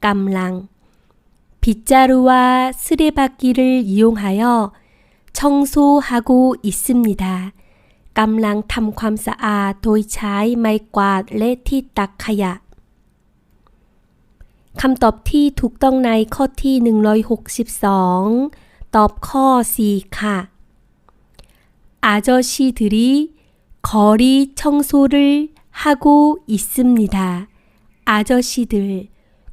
깜랑. 빗자루와 쓰레받기를 이용하여 청소하고 있습니다. กำลังทำความสะอาดโดยใช้ไม้กวาดและที่ตักขยะ คำตอบที่ถูกต้องในข้อที่ 162 ตอบข้อ 4 ค่ะ 아저씨들이 거리 청소를 하고 있습니다. 아저씨들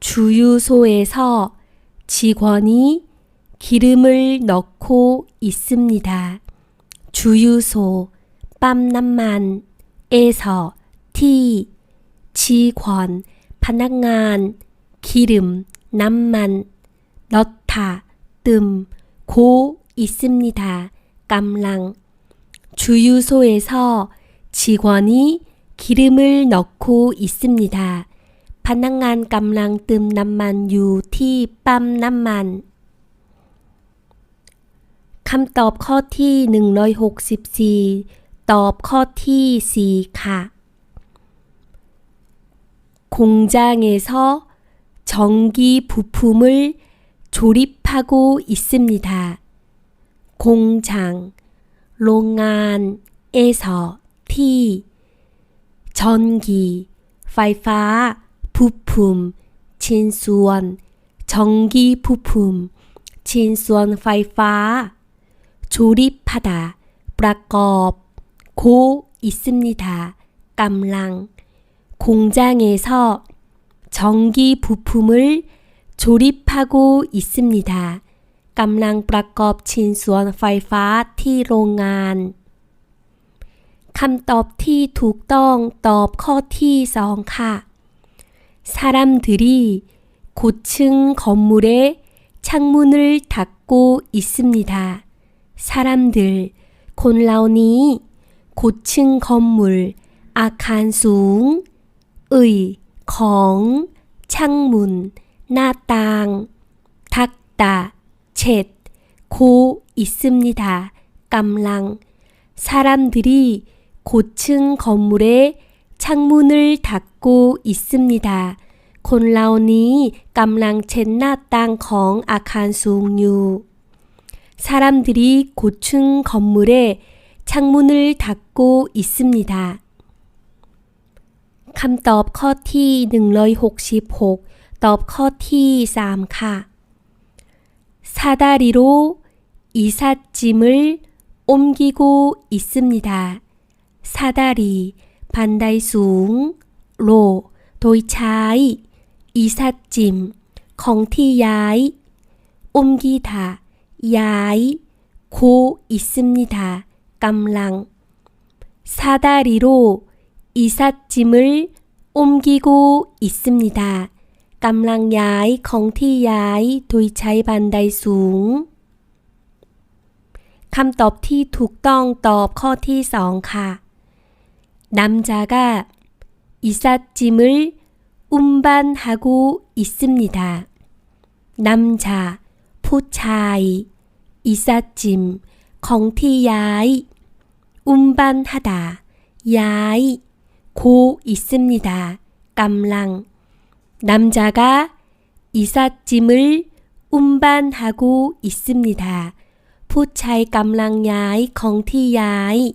주유소에서 직원이 기름을 넣고 있습니다. 주유소 빰남만에서 티 직원 반항한 기름 남만 넣다 뜸 고 있습니다. 깜랑 주유소에서 직원이 기름을 넣고 있습니다. พนักงานกำลังเติมน้ำมันอยู่ที่ปั๊มน้ำมันคำตอบข้อที่ 164 ตอบข้อที่ 4 ค่ะ 공장에서 전기 부품을 조립하고 있습니다. 공장, โรงงาน에서 티, 전기, ไฟฟ้า 부품,ชิ้นส่วน 전기 부품, ชิ้นส่วนไฟฟ้า 조립하다, ประกอบ 고 있습니다. 깜랑 공장에서 전기 부품을 조립하고 있습니다. 깜랑 ประกอบ ชิ้นส่วน ไฟฟ้า ที่โรงงาน คำตอบที่ถูกต้องตอบข้อที่สองค่ะ 사람들이 고층 건물에 창문을 닫고 있습니다. 사람들 콘라오니 고층 건물 아칸숭의 공 창문 나땅 닫다 챗고 있습니다. 깜랑 사람들이 고층 건물의 창문을 닫고 있습니다. 콘 라오니 깜랑 첸나 땅콩 아칸 숭유. 사람들이 고층 건물에 창문을 닫고 있습니다. 캄떡 커티 능러이혹시폭 떡 커티 쌈카. 사다리로 이삿짐을 옮기고 있습니다. 사다리 บันไดสูง 로 โดยใช้ 이삿짐 ของที่ย้าย 옮기다 ย้าย 고 있습니다. 깜랑 사다리로 이삿짐을 옮기고 있습니다. 깜랑 야이ของที่ ย้าย โดยใช้ บันไดสูง คำตอบที่ถูกต้องตอบข้อที่สองค่ะ 남자가 이삿짐을 운반하고 있습니다. 남자 포차이 이삿짐 컹티야이 운반하다 야이 고 있습니다. 깜랑 남자가 이삿짐을 운반하고 있습니다. 포차이 깜랑 야이 컹티 야이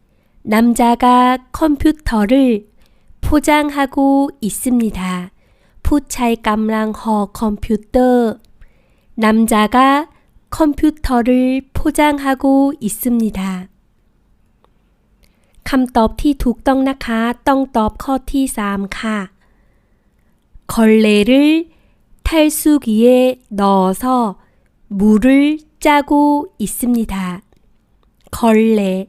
남자가 컴퓨터를 포장하고 있습니다. 푸차이 깜랑 허 컴퓨터. 남자가 컴퓨터를 포장하고 있습니다. คำตอบที่ถูกต้องนะคะ ต้องตอบข้อที่ 3 ค่ะ 걸레를 탈수기에 넣어서 물을 짜고 있습니다. 걸레,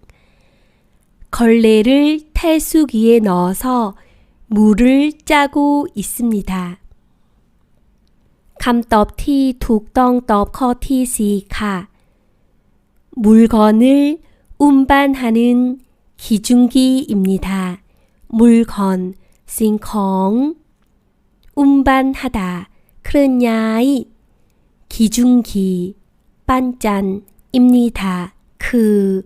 걸레를 탈수기에 넣어서 물을 짜고 있습니다. 감떡티 둑덩떡 커티시카 물건을 운반하는 기중기입니다. 물건, 싱콩, 운반하다, 크냐이 기중기, 반짠입니다. 그,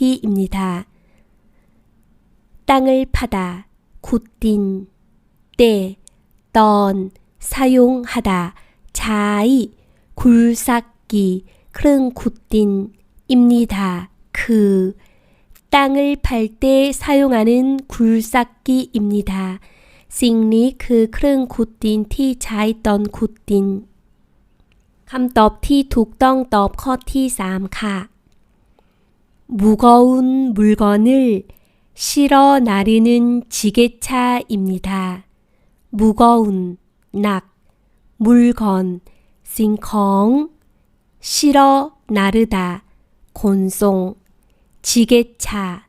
기입니다. 땅을 파다, 굳딘, 때, 던, 사용하다, 자이, 굴삭기, เครื่องขุดดิน 입니다. 그 땅을 팔 때 사용하는 굴삭기입니다. สิ่งนี้คือเครื่องขุดดินที่ใช้ตอนขุดดิน คำตอบที่ถูกต้องตอบข้อที่ 3 ค่ะ 무거운 물건을 실어 나르는 지게차입니다. 무거운, 낙, 물건, 싱컹, 실어 나르다, 곤송, 지게차,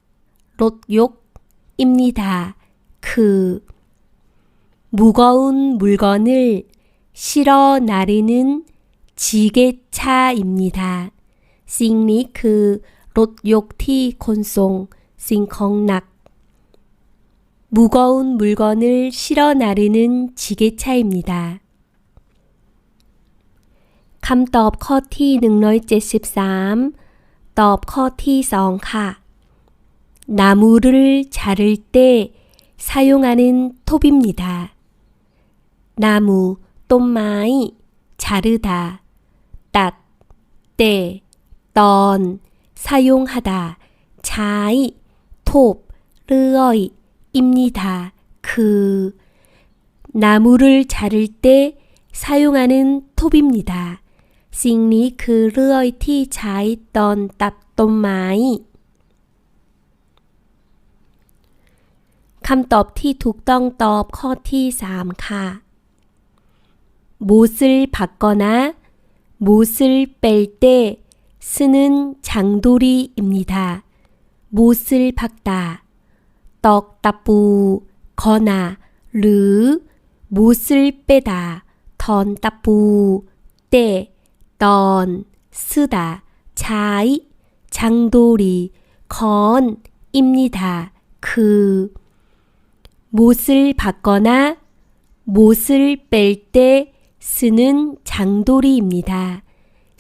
롯욕입니다. 그 무거운 물건을 실어 나르는 지게차입니다. 싱리크 รถยกที่ขนส่งสิ่งของหนัก 무거운 물건을 실어 나르는 지게차입니다. คำตอบข้อที่ 173 ตอบข้อที่ 2 ค่ะ 나무를 자를 때 사용하는 톱입니다. 나무, ต้นไม้ 자르다, ตัด 때, ตอน 사용하다, ใช้ 톱, เลื่อย 입니다. 그 나무를 자를 때 사용하는 톱입니다. สิ่งนี้คือเลื่อยที่ใช้ตอนตัดต้นไม้ คำตอบที่ถูกต้องตอบข้อที่ 3 ค่ะ 못을 받거나 못을 뺄 때 쓰는 장도리입니다. 못을 박다. 떡따뿌 거나 르 못을 빼다. 던따뿌 때, 던, 쓰다, 자이, 장도리, 건입니다. 그 못을 받거나 못을 뺄 때 쓰는 장도리입니다.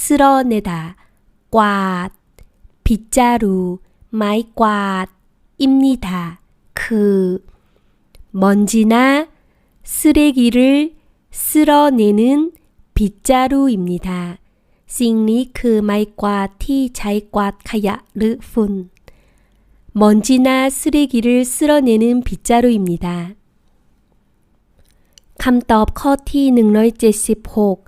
쓸어내다, กวาด 빗자루, ไม้กวาด 입니다. คือ 먼지나 쓰레기를 쓸어내는 빗자루입니다. สิ่งนี้คือไม้กวาดที่ใช้กวาดขยะหรือฝุ่น 먼지나 쓰레기를 쓸어내는 빗자루입니다. คำตอบข้อที่ 176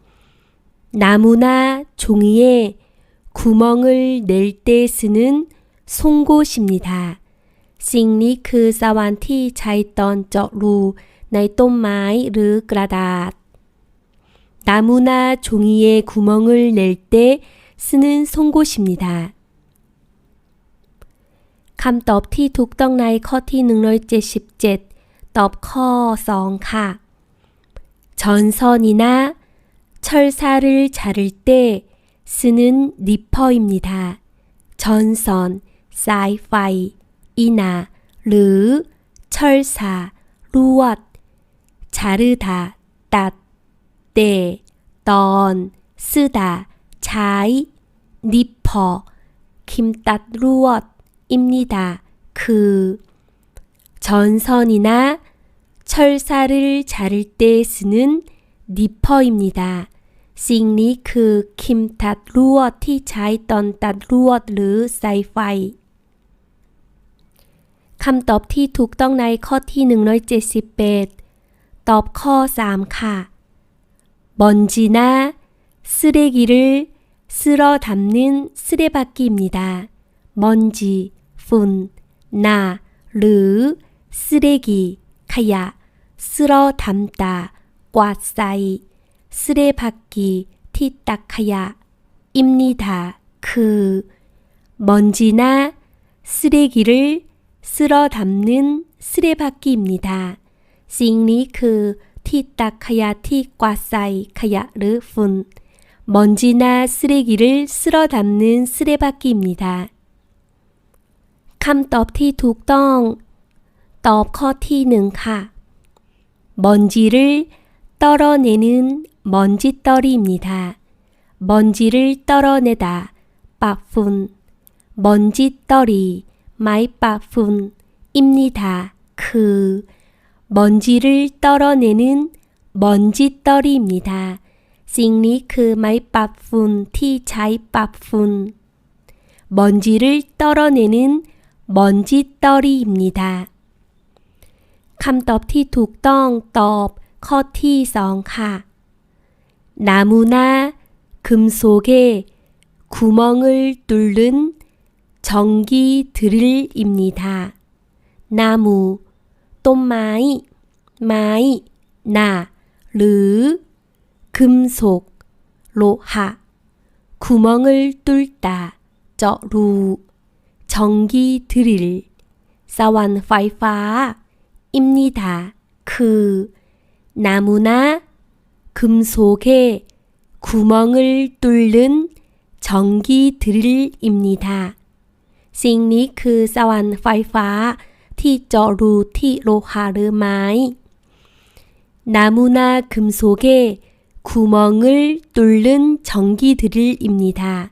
나무나 종이에 구멍을 낼 때 쓰는 송곳입니다. สิ่งนี้คือสว่านที่ใช้ตอนเจาะรูในต้นไม้หรือกระดาษ 나무나 종이에 구멍을 낼 때 쓰는 송곳입니다. คำตอบที่ถูกต้องในข้อที่ 177 ตอบข้อ 2 ค่ะ 전선이나 철사를 자를 때 쓰는 니퍼입니다. 전선, 사이파이, 이나, 르, 철사, 루엇, 자르다, 땄, 때, 던, 쓰다, 자이, 니퍼, 김따 루엇입니다. 그 전선이나 철사를 자를 때 쓰는 니퍼입니다. สิ่งนี้คือคิมตัดลวดที่ใช้ตอนตัดลวดหรือสายไฟ คำตอบที่ถูกต้องในข้อที่ 178 ตอบข้อ 3 ค่ะ 먼지나 쓰레기를 쓸어 담는 쓰레받기입니다. 먼지, ฝุ่น 나, หรือ 쓰레기, ขยะ 쓸어 담다, กวาดใส่ 쓰레받기 티딱하야입니다. 그 먼지나 쓰레기를 쓸어 담는 쓰레받기입니다. 싱리크 그 티딱하야 티과사이카야르푼 먼지나 쓰레기를 쓸어 담는 쓰레받기입니다. 캄떡티툭덩 떡커티는카 먼지를 떨어내는 먼지떨이입니다. 먼지를 떨어내다, ปากฝุ่น 먼지떨이, ไม้ปากฝุ่น 입니다. คือ 먼지를 떨어내는 먼지떨이입니다. สิ่งนี้คือไม้ปัดฝุ่นที่ใช้ปัดฝุ่น 먼지를 떨어내는 먼지떨이입니다. คำตอบที่ถูกต้องตอบข้อที่สองค่ะ 나무나 금속에 구멍을 뚫는 전기 드릴입니다. 나무 또마이 마이 나 르 금속 로하 구멍을 뚫다 저루 전기 드릴 사완 파이파입니다. 그 나무나 금속에 구멍을 뚫는 전기 드릴입니다. 싱니 그 사완 파이파 티저루 티로하르마이 나무나 금속에 구멍을 뚫는 전기 드릴입니다.